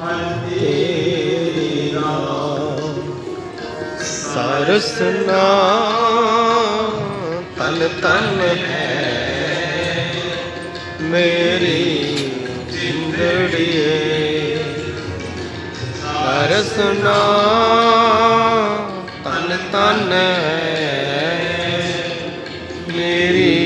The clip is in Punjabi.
ਤੇਰੀ ਨਾਮ ਸਰਸਨਾ ਤਨ ਤਨ ਹੈ ਮੇਰੀ ਜਿੰਦੜੀਏ ਸਰਸਨਾ ਤਨ ਤਨ ਹੈ ਮੇਰੀ